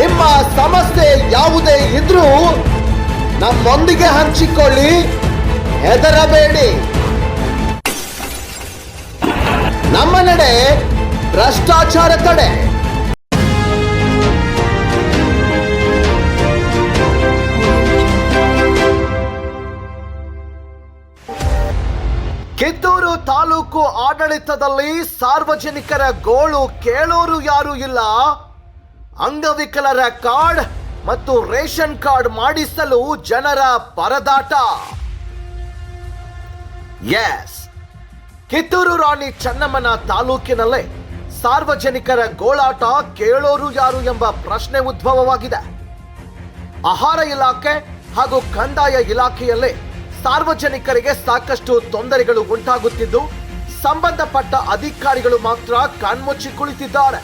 ನಿಮ್ಮ ಸಮಸ್ಯೆ ಯಾವುದೇ ಇದ್ರೂ ನಮ್ಮೊಂದಿಗೆ ಹಂಚಿಕೊಳ್ಳಿ. ಹೆದರಬೇಡಿ. ನಮ್ಮ ನಡೆ ಭ್ರಷ್ಟಾಚಾರ ತಡೆ. ಕಿತ್ತೂರು ತಾಲೂಕು ಆಡಳಿತದಲ್ಲಿ ಸಾರ್ವಜನಿಕರ ಗೋಳು ಕೇಳೋರು ಯಾರೂ ಇಲ್ಲ. ಅಂಗವಿಕಲರ ಕಾರ್ಡ್ ಮತ್ತು ರೇಷನ್ ಕಾರ್ಡ್ ಮಾಡಿಸಲು ಜನರ ಪರದಾಟ. ಎಸ್. ಕಿತ್ತೂರು ರಾಣಿ ಚೆನ್ನಮ್ಮನ ತಾಲೂಕಿನಲ್ಲೇ ಸಾರ್ವಜನಿಕರ ಗೋಳಾಟ ಕೇಳೋರು ಯಾರು ಎಂಬ ಪ್ರಶ್ನೆ ಉದ್ಭವವಾಗಿದೆ. ಆಹಾರ ಇಲಾಖೆ ಹಾಗೂ ಕಂದಾಯ ಇಲಾಖೆಯಲ್ಲೇ ಸಾರ್ವಜನಿಕರಿಗೆ ಸಾಕಷ್ಟು ತೊಂದರೆಗಳು ಉಂಟಾಗುತ್ತಿದ್ದು, ಸಂಬಂಧಪಟ್ಟ ಅಧಿಕಾರಿಗಳು ಮಾತ್ರ ಕಣ್ಮುಚ್ಚಿ ಕುಳಿತಿದ್ದಾರೆ.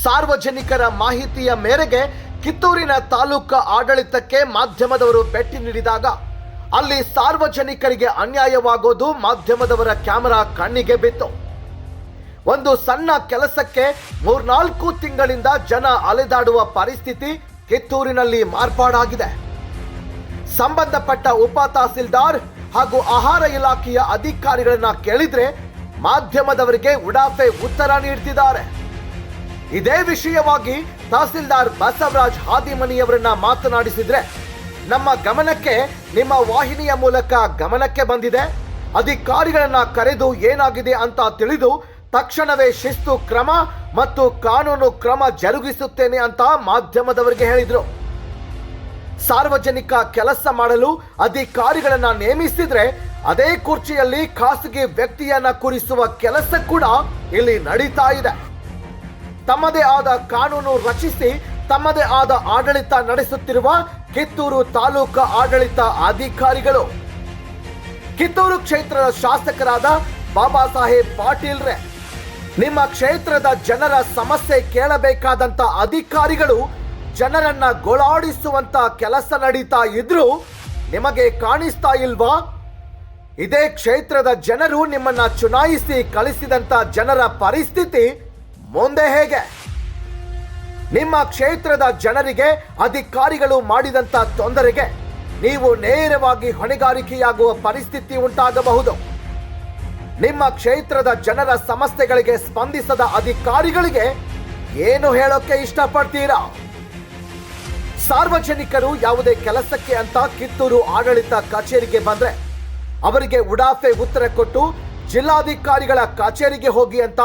ಸಾರ್ವಜನಿಕರ ಮಾಹಿತಿಯ ಮೇರೆಗೆ ಕಿತ್ತೂರಿನ ತಾಲೂಕು ಆಡಳಿತಕ್ಕೆ ಮಾಧ್ಯಮದವರು ಭೇಟಿ ನೀಡಿದಾಗ, ಅಲ್ಲಿ ಸಾರ್ವಜನಿಕರಿಗೆ ಅನ್ಯಾಯವಾಗೋದು ಮಾಧ್ಯಮದವರ ಕ್ಯಾಮೆರಾ ಕಣ್ಣಿಗೆ ಬಿತ್ತು. ಒಂದು ಸಣ್ಣ ಕೆಲಸಕ್ಕೆ ಮೂರ್ನಾಲ್ಕು ತಿಂಗಳಿಂದ ಜನ ಅಲೆದಾಡುವ ಪರಿಸ್ಥಿತಿ ಕಿತ್ತೂರಿನಲ್ಲಿ ಮಾರ್ಪಾಡಾಗಿದೆ. ಸಂಬಂಧಪಟ್ಟ ಉಪ ತಹಸೀಲ್ದಾರ್ ಹಾಗೂ ಆಹಾರ ಇಲಾಖೆಯ ಅಧಿಕಾರಿಗಳನ್ನ ಕೇಳಿದ್ರೆ ಮಾಧ್ಯಮದವರಿಗೆ ಉಡಾಫೆ ಉತ್ತರ ನೀಡ್ತಿದ್ದಾರೆ. ಇದೇ ವಿಷಯವಾಗಿ ತಹಸೀಲ್ದಾರ್ ಬಸವರಾಜ್ ಹಾದಿಮನಿಯವರನ್ನ ಮಾತನಾಡಿಸಿದ್ರೆ, ನಮ್ಮ ಗಮನಕ್ಕೆ, ನಿಮ್ಮ ವಾಹಿನಿಯ ಮೂಲಕ ಗಮನಕ್ಕೆ ಬಂದಿದೆ. ಅಧಿಕಾರಿಗಳನ್ನ ಕರೆದು ಏನಾಗಿದೆ ಅಂತ ತಿಳಿದು ತಕ್ಷಣವೇ ಶಿಸ್ತು ಕ್ರಮ ಮತ್ತು ಕಾನೂನು ಕ್ರಮ ಜರುಗಿಸುತ್ತೇನೆ ಅಂತ ಮಾಧ್ಯಮದವರಿಗೆ ಹೇಳಿದ್ರು. ಸಾರ್ವಜನಿಕ ಕೆಲಸ ಮಾಡಲು ಅಧಿಕಾರಿಗಳನ್ನ ನೇಮಿಸಿದ್ರೆ, ಅದೇ ಕುರ್ಚಿಯಲ್ಲಿ ಖಾಸಗಿ ವ್ಯಕ್ತಿಯನ್ನ ಕೂರಿಸುವ ಕೆಲಸ ಕೂಡ ಇಲ್ಲಿ ನಡೀತಾ ಇದೆ. ತಮ್ಮದೇ ಆದ ಕಾನೂನು ರಚಿಸಿ, ತಮ್ಮದೇ ಆದ ಆಡಳಿತ ನಡೆಸುತ್ತಿರುವ ಕಿತ್ತೂರು ತಾಲೂಕು ಆಡಳಿತ ಅಧಿಕಾರಿಗಳು. ಕಿತ್ತೂರು ಕ್ಷೇತ್ರದ ಶಾಸಕರಾದ ಬಾಬಾ ಸಾಹೇಬ್ ಪಾಟೀಲ್ರೆ, ನಿಮ್ಮ ಕ್ಷೇತ್ರದ ಜನರ ಸಮಸ್ಯೆ ಕೇಳಬೇಕಾದಂತ ಅಧಿಕಾರಿಗಳು ಜನರನ್ನ ಗೋಳಾಡಿಸುವಂತ ಕೆಲಸ ನಡೀತಾ ಇದ್ರು ನಿಮಗೆ ಕಾಣಿಸ್ತಾ ಇಲ್ವಾ? ಇದೇ ಕ್ಷೇತ್ರದ ಜನರು ನಿಮ್ಮನ್ನ ಚುನಾಯಿಸಿ ಕಳಿಸಿದಂತ ಜನರ ಪರಿಸ್ಥಿತಿ ಮುಂದೆ ಹೇಗೆ? ನಿಮ್ಮ ಕ್ಷೇತ್ರದ ಜನರಿಗೆ, ಅಧಿಕಾರಿಗಳು ಮಾಡಿದಂತ ತೊಂದರೆಗೆ ನೀವು ನೇರವಾಗಿ ಹೊಣೆಗಾರಿಕೆಯಾಗುವ ಪರಿಸ್ಥಿತಿ ಉಂಟಾಗಬಹುದು. ನಿಮ್ಮ ಕ್ಷೇತ್ರದ ಜನರ ಸಮಸ್ಯೆಗಳಿಗೆ ಸ್ಪಂದಿಸದ ಅಧಿಕಾರಿಗಳಿಗೆ ಏನು ಹೇಳೋಕೆ ಇಷ್ಟಪಡ್ತೀರಾ? ಸಾರ್ವಜನಿಕರು ಯಾವುದೇ ಕೆಲಸಕ್ಕೆ ಅಂತ ಕಿತ್ತೂರು ಆಡಳಿತ ಕಚೇರಿಗೆ ಬಂದ್ರೆ ಅವರಿಗೆ ಉಡಾಫೆ ಉತ್ತರ ಕೊಟ್ಟು ಜಿಲ್ಲಾಧಿಕಾರಿಗಳ ಕಚೇರಿಗೆ ಹೋಗಿ ಅಂತ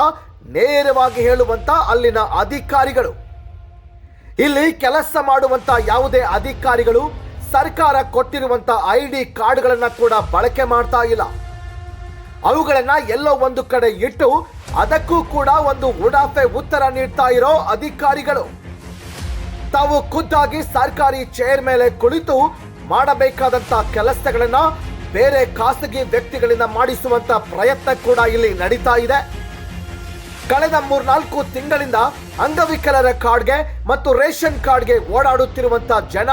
ನೇರವಾಗಿ ಹೇಳುವಂತ ಅಲ್ಲಿನ ಅಧಿಕಾರಿಗಳು. ಇಲ್ಲಿ ಕೆಲಸ ಮಾಡುವಂತ ಯಾವುದೇ ಅಧಿಕಾರಿಗಳು ಸರ್ಕಾರ ಕೊಟ್ಟಿರುವಂತ ಐ ಡಿ ಕಾರ್ಡ್ಗಳನ್ನ ಕೂಡ ಬಳಕೆ ಮಾಡ್ತಾ ಇಲ್ಲ. ಅವುಗಳನ್ನ ಎಲ್ಲೋ ಒಂದು ಕಡೆ ಇಟ್ಟು ಅದಕ್ಕೂ ಕೂಡ ಒಂದು ಉಡಾಫೆ ಉತ್ತರ ನೀಡ್ತಾ ಇರೋ ಅಧಿಕಾರಿಗಳು. ತಾವು ಖುದ್ದಾಗಿ ಸರ್ಕಾರಿ ಚೇರ್ ಮೇಲೆ ಕುಳಿತು ಮಾಡಬೇಕಾದಂತ ಕೆಲಸಗಳನ್ನ ಬೇರೆ ಖಾಸಗಿ ವ್ಯಕ್ತಿಗಳಿಂದ ಮಾಡಿಸುವಂತ ಪ್ರಯತ್ನ ಕೂಡ ಇಲ್ಲಿ ನಡೀತಾ ಇದೆ. ಕಳೆದ ಮೂರ್ನಾಲ್ಕು ತಿಂಗಳಿಂದ ಅಂಗವಿಕಲರ ಕಾರ್ಡ್ಗೆ ಮತ್ತು ರೇಷನ್ ಕಾರ್ಡ್ಗೆ ಓಡಾಡುತ್ತಿರುವಂತ ಜನ,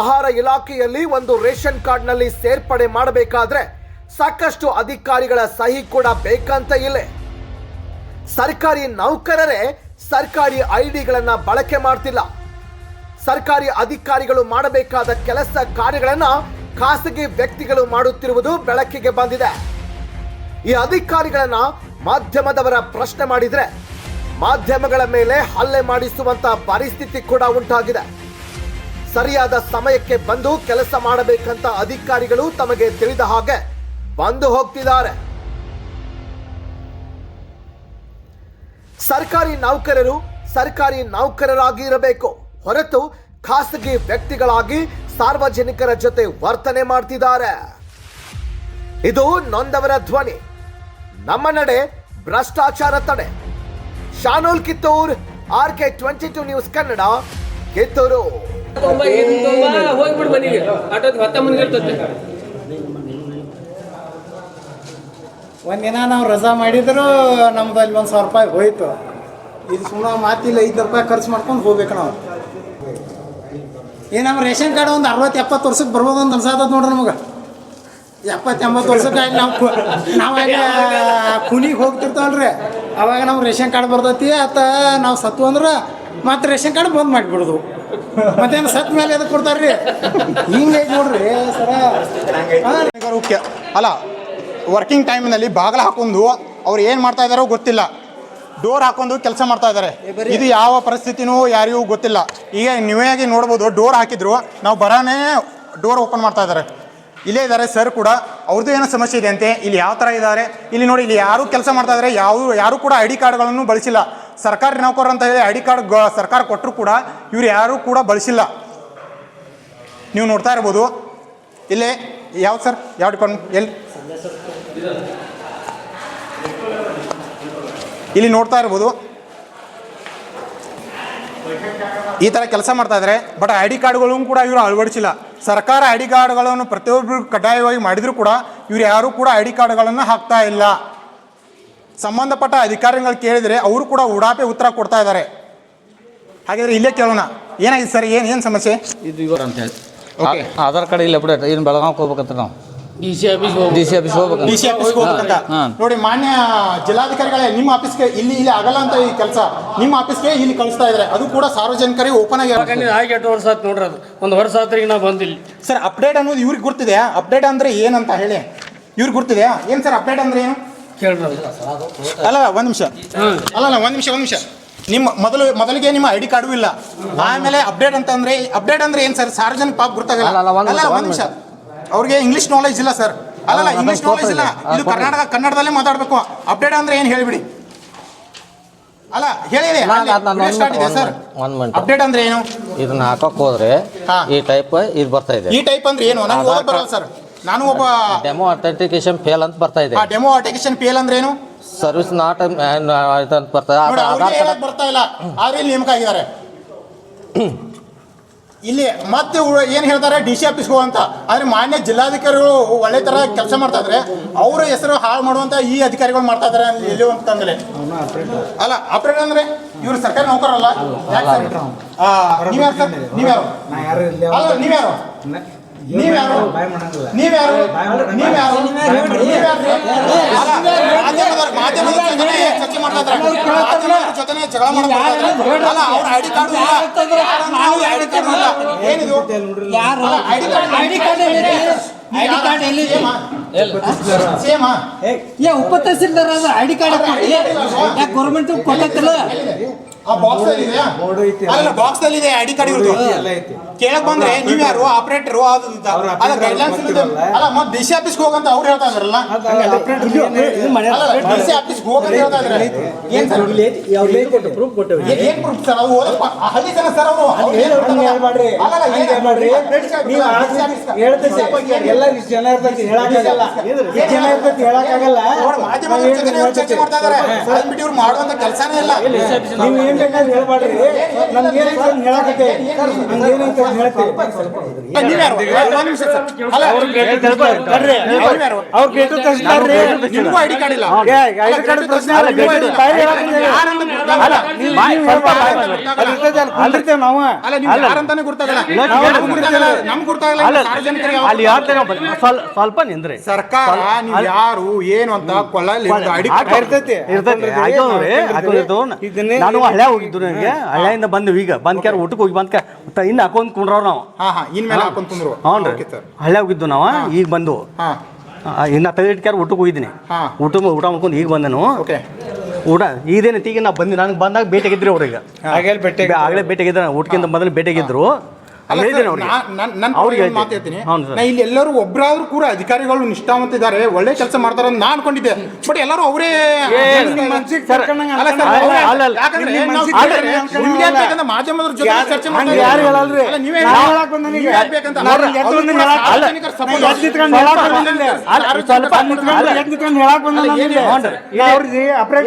ಆಹಾರ ಇಲಾಖೆಯಲ್ಲಿ ಒಂದು ರೇಷನ್ ಕಾರ್ಡ್ನಲ್ಲಿ ಸೇರ್ಪಡೆ ಮಾಡಬೇಕಾದ್ರೆ ಸಾಕಷ್ಟು ಅಧಿಕಾರಿಗಳ ಸಹಿ ಕೂಡ ಬೇಕಂತ ಇಲ್ಲ. ಸರ್ಕಾರಿ ನೌಕರರೇ ಸರ್ಕಾರಿ ಐಡಿಗಳನ್ನ ಬಳಕೆ ಮಾಡ್ತಿಲ್ಲ. ಸರ್ಕಾರಿ ಅಧಿಕಾರಿಗಳು ಮಾಡಬೇಕಾದ ಕೆಲಸ ಕಾರ್ಯಗಳನ್ನ ಖಾಸಗಿ ವ್ಯಕ್ತಿಗಳು ಮಾಡುತ್ತಿರುವುದು ಬೆಳಕಿಗೆ ಬಂದಿದೆ. ಈ ಅಧಿಕಾರಿಗಳನ್ನ ಮಾಧ್ಯಮದವರ ಪ್ರಶ್ನೆ ಮಾಡಿದ್ರೆ ಮಾಧ್ಯಮಗಳ ಮೇಲೆ ಹಲ್ಲೆ ಮಾಡಿಸುವಂತ ಪರಿಸ್ಥಿತಿ ಕೂಡ ಉಂಟಾಗಿದೆ. ಸರಿಯಾದ ಸಮಯಕ್ಕೆ ಬಂದು ಕೆಲಸ ಮಾಡಬೇಕಂತ ಅಧಿಕಾರಿಗಳು ತಮಗೆ ತಿಳಿದ ಹಾಗೆ ಬಂದು ಹೋಗ್ತಿದ್ದಾರೆ. ಸರ್ಕಾರಿ ನೌಕರರು ಸರ್ಕಾರಿ ನೌಕರರಾಗಿ ಇರಬೇಕು. ಹೊರತು ಖಾಸಗಿ ವ್ಯಕ್ತಿಗಳಾಗಿ ಸಾರ್ವಜನಿಕರ ಜೊತೆ ವರ್ತನೆ ಮಾಡ್ತಿದ್ದಾರೆ. ಇದು ನೊಂದವರ ಧ್ವನಿ. ನಮ್ಮ ನಡೆ ಭ್ರಷ್ಟಾಚಾರ ತಡೆ. Shanul Kittur R K twenty two news Kannada Kittur ಹೋಗ್ಬಿಡು ಮನೆಗೆ. ಆಟೋದ್ ಮನೆಗೆ ಒಂದಿನ ನಾವು ರಜಾ ಮಾಡಿದ್ರು ನಮ್ದು ಅಲ್ಲಿ ಒಂದು ಸಾವಿರ ರೂಪಾಯಿ ಹೋಯ್ತು. ಇದು ಸುಮ್ಮನೆ ಮಾತಿಲ್ಲ ಐದು ರೂಪಾಯಿ ಖರ್ಚು ಮಾಡ್ಕೊಂಡು ಹೋಗ್ಬೇಕು ನಾವು. ಏ ನಮ್ಮ ರೇಷನ್ ಕಾರ್ಡ್ ಒಂದು ಅರವತ್ತು ಎಪ್ಪತ್ತು ವರ್ಷಕ್ಕೆ ಬರ್ಬೋದು ಅಂತ ಅನ್ಸಾತದ ನೋಡ್ರಿ ನಮಗೆ. ಎಪ್ಪತ್ತು ಎಂಬತ್ತು ವರ್ಷಕ್ಕೆ ಆಯ್ತು ನಾವು ಕು- ನಾವು ಅಲ್ಲಿ ಕೂಲಿಗೆ ಹೋಗ್ತಿರ್ತಾವಲ್ರಿ. ಅವಾಗ ನಾವು ರೇಷನ್ ಕಾರ್ಡ್ ಬರ್ತೈತಿ ಆತ ನಾವು ಸತ್ತು ಅಂದ್ರೆ ಮತ್ತೆ ರೇಷನ್ ಕಾರ್ಡ್ ಬಂದ್ ಮಾಡಿಬಿಡೋದು. ಮತ್ತೇನು ಸತ್ ಮೇಲೆ ಎದಕ್ಕೆ ಕೊಡ್ತಾರ್ರಿ? ಹಿಂಗೆ ನೋಡ್ರಿ ಸರ. ಅಲ್ಲ ವರ್ಕಿಂಗ್ ಟೈಮ್ನಲ್ಲಿ ಬಾಗಿಲು ಹಾಕೊಂಡು ಅವ್ರು ಏನು ಮಾಡ್ತಾ ಇದ್ದಾರೋ ಗೊತ್ತಿಲ್ಲ. ಡೋರ್ ಹಾಕೊಂಡು ಕೆಲಸ ಮಾಡ್ತಾ ಇದ್ದಾರೆ ಇದು ಯಾವ ಪರಿಸ್ಥಿತಿನೂ ಯಾರಿಗೂ ಗೊತ್ತಿಲ್ಲ. ಈಗ ನೀವೇ ಆಗಿ ನೋಡ್ಬೋದು ಡೋರ್ ಹಾಕಿದ್ರು ನಾವು ಬರಾನೇ ಡೋರ್ ಓಪನ್ ಮಾಡ್ತಾ ಇದ್ದಾರೆ ಇಲ್ಲೇ ಇದ್ದಾರೆ ಸರ್ ಕೂಡ. ಅವ್ರದ್ದು ಏನೋ ಸಮಸ್ಯೆ ಇದೆ ಅಂತೆ. ಇಲ್ಲಿ ಯಾವ ಥರ ಇದ್ದಾರೆ? ಇಲ್ಲಿ ನೋಡಿ, ಇಲ್ಲಿ ಯಾರು ಕೆಲಸ ಮಾಡ್ತಾ ಇದ್ದಾರೆ ಯಾವ ಯಾರು ಕೂಡ ಐ ಡಿ ಕಾರ್ಡ್ಗಳನ್ನು ಬಳಸಿಲ್ಲ. ಸರ್ಕಾರಿ ನೌಕರರು ಅಂತ ಹೇಳಿ ಐ ಡಿ ಕಾರ್ಡ್ ಸರ್ಕಾರ ಕೊಟ್ಟರು ಕೂಡ ಇವ್ರು ಯಾರೂ ಕೂಡ ಬಳಸಿಲ್ಲ. ನೀವು ನೋಡ್ತಾ ಇರ್ಬೋದು. ಇಲ್ಲೇ, ಯಾವ್ದು ಸರ್? ಯಾವ ಡಿಪಾರ್ಟ್ಮೆಂಟ್ ಎಲ್ಲಿ? ಇಲ್ಲಿ ನೋಡ್ತಾ ಇರ್ಬೋದು. ಈ ಥರ ಕೆಲಸ ಮಾಡ್ತಾ ಇದ್ದಾರೆ ಬಟ್ ಐ ಡಿ ಕಾರ್ಡ್ಗಳನ್ನು ಕೂಡ ಇವರು ಅಳವಡಿಸಿಲ್ಲ. ಸರ್ಕಾರ ಐ ಡಿ ಕಾರ್ಡ್ಗಳನ್ನು ಪ್ರತಿಯೊಬ್ಬರು ಕಡ್ಡಾಯವಾಗಿ ಮಾಡಿದರೂ ಕೂಡ ಇವರು ಯಾರೂ ಕೂಡ ಐ ಡಿ ಕಾರ್ಡ್ಗಳನ್ನು ಹಾಕ್ತಾ ಇಲ್ಲ. ಸಂಬಂಧಪಟ್ಟ ಅಧಿಕಾರಿಗಳು ಕೇಳಿದರೆ ಅವರು ಕೂಡ ಉಡಾಪೆ ಉತ್ತರ ಕೊಡ್ತಾ ಇದ್ದಾರೆ ಹಾಗಾದರೆ ಇಲ್ಲೇ ಕೇಳೋಣ. ಏನಾಗಿದೆ ಸರ್? ಏನು ಏನು ಸಮಸ್ಯೆ? ಇದು ಇವರು ಅಂತ ಹೇಳಿ. ಆಧಾರ್ ಕಾರ್ಡ್ ಇಲ್ಲ ಬಿಡ ಏನು ಬೆಳಗಾವಿಗೆ ಹೋಗ್ಬೇಕಂತ ನಾವು. ಡಿ ಸಿ ಆಫೀಸ್ ಹೋಗ್ಬೇಕು ಡಿ ಸಿ ಆಫೀಸ್ ಹೋಗ್ಬೇಕಂತ ಡಿ ಸಿ ಆಫೀಸ್ಗೆ ಹೋಗ್ಬೇಕಂತ. ಹಾ. ನೋಡಿ ಮಾನ್ಯ ಜಿಲ್ಲಾಧಿಕಾರಿಗಳೇ ನಿಮ್ಮ ಆಫೀಸ್ಗೆ ಇಲ್ಲಿ ಇಲ್ಲಿ ಆಗಲ್ಲ ಅಂತ ಈ ಕೆಲಸ. ನಿಮ್ಮ ಆಫೀಸ್ಗೆ ಇಲ್ಲಿ ಕಳಿಸ್ತಾ ಇದ್ದಾರೆ. ಅದು ಕೂಡ ಸಾರ್ವಜನಿಕರಿಗೆ ಓಪನ್ ಆಗಿ ಯಾಕಂದ್ರೆ ಆಗಿ ವರ್ಷ ಆಯ್ತು ನೋಡ್ರಿ ಅದು. ಒಂದು ವರ್ಷ ಆತ್ರಿ ಈಗ ನಾ ಬಂದಿಲ್ಲ. ಸರ್ ಅಪ್ಡೇಟ್ ಅನ್ನೋದು ಇವ್ರಿಗೆ ಗೊತ್ತಿದೆಯಾ ಅಪ್ಡೇಟ್ ಅಂದ್ರೆ ಏನಂತ ಹೇಳಿ. ಇವ್ರಿಗೆ ಗೊತ್ತಿದೆಯಾ ಏನು ಸರ್ ಅಪ್ಡೇಟ್ ಅಂದ್ರೆ ಏನು? ಕೇಳ್ರಿ ಅದು. ಅಲ್ಲ ಒಂದು ನಿಮಿಷ. ಅಲ್ಲ ಅಲ್ಲ ಒಂದು ನಿಮಿಷ ಒಂದು ನಿಮಿಷ. ನಿಮ್ಮ ಮೊದಲು ಮೊದಲಿಗೆ ನಿಮ್ಮ ಐ ಡಿ ಕಾರ್ಡು ಇಲ್ಲ. ಆಮೇಲೆ ಅಪ್ಡೇಟ್ ಅಂತ ಅಂದ್ರೆ ಅಪ್ಡೇಟ್ ಅಂದ್ರೆ ಏನು ಸರ್? ಸಾರ್ವಜನಿಕ ಪಾಪ ಗೊತ್ತಾಗಲ್ಲ ಅಲ್ಲ, ಒಂದ್ ಅಲ್ಲ ನಿಮಿಷ, ಒಂದು ನಿಮಿಷ. ಅವ್ರಿಗೆ ಇಂಗ್ಲಿಷ್ ನಾಲೆಜ್ ಇಲ್ಲ ಸರ್ ಅಲ್ಲಲ್ಲ ಅದನ್ನ ಇಂಗ್ಲಿಷ್ ನಾಲೆಜ್ ಇಲ್ಲ. ಇದು. ಕರ್ನಾಟಕ ಕನ್ನಡದಲ್ಲೇ ಮಾತಾಡಬೇಕು. ಅಪ್ಡೇಟ್ ಅಂದ್ರೆ ಏನು ಹೇಳ್ಬಿಡಿ? ಅಲ್ಲ ಹೇಳಿ ಸರ್ ಅಪ್ಡೇಟ್ ಅಂದ್ರೆ ಏನು? ಇದನ್ನ ಹಾಕಕ್ ಹೋದ್ರೆ. ಈ ಟೈಪ್ ಇದು ಬರ್ತಾ ಇದೆ. ಈ ಟೈಪ್ ಅಂದ್ರೆ ಏನು? ಓದಕ್ ಬರಲ್ಲ ಸರ್ ನಾನು ಒಬ್ಬ ಡೆಮೋ ಅಥೆಂಟಿಕೇಶನ್ ಫೇಲ್ ಅಂತ ಬರ್ತಾ ಇದೆ. ಡೆಮೋ ಅಥೆಂಟಿಕೇಶನ್ ಫೇಲ್ ಅಂದ್ರೆ ಏನು? ಸರ್ವಿಸ್ ನಾಟ್ ಅಂತ ಬರ್ತಾ ಇದೆ. ಆಧಾರ್ ಕಾರ್ಡ್ ಬರ್ತಾ ಇಲ್ಲ. ಆದ್ರೆ ನೇಮಕ ಆಗಿದ್ದಾರೆ ಇಲ್ಲಿ ಮತ್ತೆ ಏನು ಹೇಳ್ತಾರೆ ಡಿ ಸಿ ಆಫೀಸ್ ಅಂತ. ಆದ್ರೆ ಮಾನ್ಯ ಜಿಲ್ಲಾಧಿಕಾರಿಗಳು ಒಳ್ಳೆ ತರ ಕೆಲಸ ಮಾಡ್ತಾ ಇದ್ರೆ. ಅವ್ರ ಹೆಸರು ಹಾಳು ಮಾಡುವಂತ ಈ ಅಧಿಕಾರಿಗಳು ಮಾಡ್ತಾ ಇದಾರೆ ಅಲ್ಲಿ ಎಲ್ಲಿ ಅಂತಂದ್ರೆ ಅಲ್ಲ ಆಪರೇಟರ್ ಅಂದ್ರೆ? ಇವ್ರು ಸರ್ಕಾರಿ ನೌಕರಲ್ಲ ನೀವ್ಯಾರು ಸರ್? ನೀವ್ಯಾರು? ಅಲ್ಲ ನೀವ್ಯಾರು? ನೀವ್ಯಾರು ನೀವ್ಯಾರು ನೀವ್ಯಾರು ಮಾಧ್ಯಮದ ಜೊತೆ ಚರ್ಚೆ ಮಾಡ್ತಾ ಜಗಳ ಮಾಡ್ತಾ ಅಲ್ಲ ಅವ್ರ ಐಡಿ ಕಾರ್ಡ್ ನಾವು ಐಡಿ ಕಾರ್ಡ್ ಇಲ್ಲ. ಏನಿದು? ಯಾರು ID card ID card ID ಏ ಉಪ ತಹಸೀಲ್ದಾರ್ ಕಾರ್ಡ್ ಯಾಕೆ ಗೌರ್ಮೆಂಟ್ ಕೊಟ್ಟೈತಿಲ್ಲ? ಆ ಬಾಕ್ಸ್ ಅಲ್ಲಿ ಇದೆಯಾ? ಅಲ್ಲ ಬಾಕ್ಸ್ ಅಲ್ಲಿ ಇದೆ ಐಡಿ ಕಾರ್ಡ್ ಇರೋದು. ಕೇಳಕ್ ಬಂದ್ರೆ ನೀವ್ ಯಾರು? ಆಪರೇಟರ್ ಅದು ಇದು. ಅಲ್ಲ ಗೈಡ್ಲೈನ್ಸ್ ಅಲ್ಲ ಮತ್ತೆ ಡಿ ಸಿ ಆಫೀಸ್ಗೆ ಹೋಗಂತ ಅವ್ರು ಹೇಳ್ತಾ ಇದಾರಲ್ಲ ಡಿ ಸಿ ಆಫೀಸ್ಗೆ ಹೋಗಂತ ಹೇಳ್ತಾ ಇದ್ದಾರೆ. ಏನ್ ಸರ್? ಪ್ರೂಫ್ ಕೊಟ್ಟೇವೆ ಏನ್- ಏನ್ proof ಸರ್? ಅವರು ಓದಪ್ಪ ಆ ಹಳ್ಳಿ ಜನ ಸರ್ ಅವರು. ಅವ್ರು ಏನ್ ಹೇಳ್ತಾರಲ್ಲ? ಹೇಳ್ಬೇಡ್ರಿ. ಅಲ್ಲ ಏನ್ ಹಂಗೆ ಹೇಳ್ಬೇಡ್ರಿ. ನೀವು ಡಿ ಸಿ ಎಲ್ಲ ಇಷ್ಟ್ ಜನ ಇರ್ತೈತಿ ಹೇಳಕ್ಕಾಗಲ್ಲ ಇಷ್ಟ್ ಜನ ಇರ್ತೈತಿ ಹೇಳಕ್ಕಾಗಲ್ಲ ನೋಡಿ, ಮಾಧ್ಯಮದವ್ರ ಜೊತೆ ಇವ್ರು ಚರ್ಚೆ ಮಾಡ್ತಾ ಇದಾರೆ ಅದನ್ನ ಬಿಟ್ಟು ಇವ್ರು ಮಾಡುವಂತ ಕೆಲಸನೇ ಇಲ್ಲ. ನೀವು ಏನ್ ಬೇಕಾದ್ರೆ ಹೇಳ್ಬೇಡ್ರಿ ನಮ್ಗೆ ಏನೈತೆ ಅಂತ ಹೇಳಕತ್ತೆ. ನಮ್ಗೆ ಏನೈತೆ ಅಂತ ಹೇಳ್ತೀವಿ ನೀವ್ ಯಾರು? ಒಂದ್ ನಿಮಿಷ ಸರ್. ಅಲ್ಲ, ಅವ್ರು ಯಾರು? ಅವ್ರು ಗೆದ್ದು ತರಿಸ್ತಾರ್ರಿ ನಿಮ್ಗೂ ಐಡಿ ಕಾರ್ಡ್ ಇಲ್ಲ. ಐಡಿ ಕಾರ್ಡ್ ಪ್ರಶ್ನೆ ಅಲ್ಲ ಗೆದ್ದು ಬಾಯಿ ಹೇಳಕ್ಕಿದೆ. ಅಲ್ಲ ನೀವು. ಸ್ವಲ್ಪ ನಿಂದ್ರಿ. ಸರ್ಕಾರ ನೀವು ಯಾರು ಏನು ಅಂತ ಕೊಳ್ಳಲ್ಲಿ ಐಡಿ ಕಾರ್ಡ್ ಇರ್ತೈತಿ. ಇರ್ತೈತಿ. ಹಳೆ ಹಳ್ಳ್ಯಾಗ ಹೋಗಿದ್ದು ನನಗೆ? ಹಳ್ಳಿಯಿಂದ ಬಂದ್ವಿ ಈಗ. ಬಂದ್ ಕ್ಯಾರ ಊಟಕ್ಕೆ ಹೋಗಿ ಬಂದ್ ಕ್ಯಾ ಇನ್ನು ಹಾಕೊಂಡ್ ಕುಂಡ್ರವ್ ನಾವು. ಹಾ ಹಾ. ಇನ್ಮೇಲೆ ಹಾಕೊಂಡ್ ಕುಂದ್ರು. ಹ್ಞೂ ರೀ ಹಳ್ಳ್ಯಾಗ ಹೋಗಿದ್ದು ನಾವು ಈಗ ಬಂದು. ಇನ್ನು ತೆಗೆದು ಕ್ಯಾರ ಊಟಕ್ಕೆ ಹೋಗಿದ್ದೀನಿ. ಊಟ ಊಟ ಮಾಡ್ಕೊಂಡು ಈಗ ಬಂದೆನು ಓಕೆ ಊಟ ಇದೇನೈತಿ ಈಗ ನಾ ಬಂದು ನನಗೆ ಬಂದಾಗ ಭೇಟಿಯಾಗಿದ್ರಿ ಅವ್ರಿಗೆ ಆಗಲೇ ಭೇಟಿಯಾಗಿದ್ರು ಊಟಕ್ಕಿಂತ ಮೊದಲು ಭೇಟಿಯಾಗಿದ್ರು ಅವ್ರಿಗೆ. ನಾ- ನನ್- ನನ್ ಅವ್ರಿಗೆ ಒಂದು ಮಾತು ಹೇಳ್ತೀನಿ. ಹೇಳ್ತೀನಿ ನಾ ಇಲ್ಲಿ ಎಲ್ಲರೂ ಒಬ್ಬರಾದ್ರೂ ಕೂಡ ಅಧಿಕಾರಿಗಳು ನಿಷ್ಠಾವಂತ ಇದ್ದಾರೆ ಒಳ್ಳೆ ಕೆಲಸ ಮಾಡ್ತಾರ ಅಂತ ನಾ ಅನ್ಕೊಂಡಿದ್ದೆ. ಬಟ್ ಎಲ್ಲರೂ ಅವರೇ ಮಾಧ್ಯಮದ ಜೊತೆ ಚರ್ಚೆ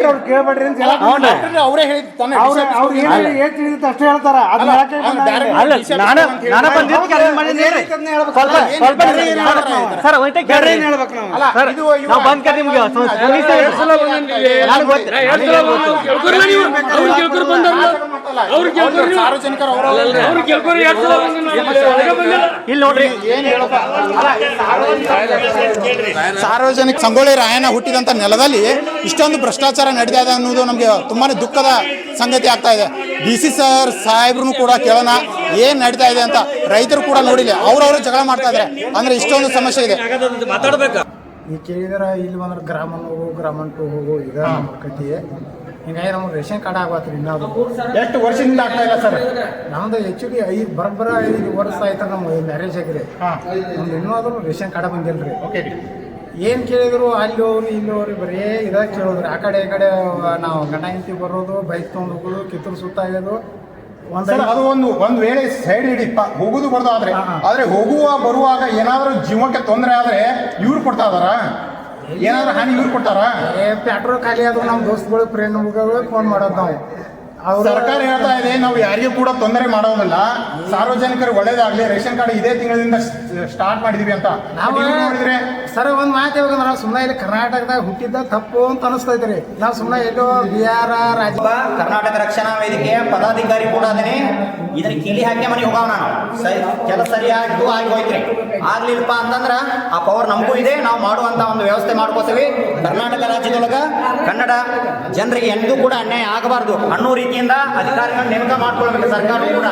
ಅವ್ರು ಕೇಳಬೇಡ್ರಿ ಅಂತ ಅವರೇ ಹೇಳಿ ತಾನೇ ಅವ್ರು ಡಿಸೈಡ್ ಅವ್ರು ಏನ್ ಹೇಳಿ ಏನ್ ಅಷ್ಟೇ ಹೇಳ್ತಾರ? ನಾನು ಬಂದಿದ್ದು ಹೌದು, ಮಾಡಿದ್ದೀನಿ ಹೇಳ್ಬೇಕು. ಸ್ವಲ್ಪ ಸ್ವಲ್ಪ? ಸರ್ ಒಂಟೆ ಬೇರೆ ಕೇಳಿ ಏನ್ ನಾವು? ಇದು ಇವ- ನಾವು ಬಂದ್ ಕರ್ ನಿಮ್ಗೆ ಬಂದಿದ್ದೀವಿ. ನನಗೆ ಗೊತ್ತು. ಬಂದು ಕೇಳ್ಕೊರಿ ಅವ್ರು ಕೇಳ್ಕೊರಿ ಬಂದವ್ರು. ಸಾರ್ವಜನಿಕರು. ಇಲ್ಲಿ ನೋಡ್ರಿ. ಸಾರ್ವಜನಿಕ ಸಂಗೊಳ್ಳಿ ರಾಯಣ್ಣ ಹುಟ್ಟಿದಂತ ನೆಲದಲ್ಲಿ ಇಷ್ಟೊಂದು ಭ್ರಷ್ಟಾಚಾರ ನಡೀತಾ ಇದೆ ಅನ್ನೋದು ನಮಗೆ ತುಂಬಾನೇ ದುಃಖದ ಸಂಗತಿ ಆಗ್ತಾ ಇದೆ. ಡಿ ಸಿ ಸರ್ ಸಾಹೇಬ್ರು ಕೂಡ ಕೇಳೋಣ ಏನ್ ನಡೀತಾ ಇದೆ ಅಂತ ರೈತರು ಕೂಡ ನೋಡಿಲ್ಲ. ಅವ್ರವ್ರು ಜಗಳ ಮಾಡ್ತಾ ಇದ್ದಾರೆ ಅಂದ್ರೆ ಇಷ್ಟೊಂದು ಸಮಸ್ಯೆ ಇದೆ. ಈ ಕೇಳಿದ್ರೆ ಇಲ್ಲಿ ಬಂದ್ರೆ ಗ್ರಾಮನ್ ಹೋಗು ಗ್ರಾಮನ್ ಟು ಹೋಗು ಈಗ ಹಿಂಗಾಗಿ ನಮ್ಗೆ ರೇಷನ್ ಕಾರ್ಡ್ ಆಗತ್ರಿ ಇನ್ನಾದ್ರು. ಎಷ್ಟು ವರ್ಷದಿಂದ ಆಗ್ತಾ ಇಲ್ಲ ಸರ್? ನಮ್ದು ಆ್ಯಕ್ಚುಲಿ ಐದು ಬರಬರ ಐದು ವರ್ಷ ಆಯ್ತು ನಮ್ಮ ಮ್ಯಾರೇಜ್ ಆಗಿದೆ. ನಮ್ದು ಇನ್ನೂ ಆದ್ರೂ ರೇಷನ್ ಕಾರ್ಡ್ ಬಂದಿಲ್ರಿ ಓಕೆ ಏನು ಕೇಳಿದ್ರು ಅಲ್ಲಿ ಹೋಗ್ರಿ ಇಲ್ಲಿ ಹೋಗ್ರಿ ಬರೀ ಇದಾಗ ಕೇಳೋದ್ರಿ ಆ ಕಡೆ ಈ ಕಡೆ ನಾವು ಗಂಡ ಹೆಂಡತಿ ಬರೋದು ಬೈಕ್ ತೊಗೊಂಡು ಹೋಗೋದು ಕಿತ್ತೂರು ಸುತ್ತಾಗೋದು ಒಂದು ಸರ್ ಅದು ಒಂದು ಒಂದ್ ವೇಳೆ ಸೈಡ್ ಹಿಡಿಪ್ಪ ಹೋಗುದು ಬರ್ದು ಆದ್ರೆ. ಆದ್ರೆ ಹೋಗುವ ಬರುವಾಗ ಏನಾದ್ರೂ ಜೀವಕ್ಕೆ ತೊಂದರೆ ಆದ್ರೆ ಇವ್ರು ಕೊಡ್ತಾ ಇದಾರ ಏನಾದ್ರೂ ಹಾನಿ ಇವ್ರು ಕೊಡ್ತಾರ? ಪೆಟ್ರೋಲ್ ಖಾಲಿ ಆದ್ರೂ ನಮ್ಮ ದೋಸ್ತಗಳು ಫ್ರೆಂಡ್ಗಳು ಫೋನ್ ಮಾಡೋದು ನಾವು. ಸರ್ಕಾರ ಹೇಳ್ತಾ ಇದೆ ನಾವು ಯಾರಿಗೂ ಕೂಡ ತೊಂದರೆ ಮಾಡೋದಿಲ್ಲ. ಸಾರ್ವಜನಿಕರಿಗೆ ಒಳ್ಳೇದಾಗ್ಲಿ ರೇಷನ್ ಕಾರ್ಡ್ ಇದೇ ತಿಂಗಳಿಂದ ಸ್ಟಾರ್ಟ್ ಮಾಡಿದೀವಿ ಅಂತ. ನಾವು ನೋಡಿದ್ರೆ ಸರ್ ಒಂದು ಮಾತು ಯಾವಾಗ ನಾವು ಸುಮ್ಮನೆ ಇಲ್ಲಿ ಕರ್ನಾಟಕದಾಗ ಹುಟ್ಟಿದ್ದ ತಪ್ಪು ಅಂತ ಅನಿಸ್ತೈತೆ ರೀ ನಾವು ಸುಮ್ಮನೆ ಎಲ್ಲೋ ಬಿಹಾರ ರಾಜ್ಯ ಕರ್ನಾಟಕ ರಕ್ಷಣಾ ವೇದಿಕೆಯ ಪದಾಧಿಕಾರಿ ಕೂಡ ಅದನ್ನೇ ಇದನ್ನ ಕಿಲಿ ಹಾಕಿ ಮನೆ ಹೋಗಾವ ನಾನು. ಸರಿ ಕೆಲಸ ಸರಿಯಾಗಿ ಆಗಿ ಹೋಯ್ತ್ರಿ. ಆಗ್ಲಿಲ್ಲಪ್ಪ ಅಂತಂದ್ರ ಆ ಪವರ್ ನಮಗೂ ಇದೆ ನಾವು ಮಾಡುವಂತ ಒಂದು ವ್ಯವಸ್ಥೆ ಮಾಡ್ಕೋತೀವಿ. ಕರ್ನಾಟಕ ರಾಜ್ಯದೊಳಗ ಕನ್ನಡ ಜನರಿಗೆ ಎಂದೂ ಕೂಡ ಅನ್ಯಾಯ ಆಗಬಾರ್ದು. ಅನ್ನೋ ರೀತಿಯಿಂದ ಅಧಿಕಾರಿಗಳನ್ನ ನೇಮಕ ಮಾಡ್ಕೊಳ್ಬೇಕು ಸರ್ಕಾರ ಕೂಡ.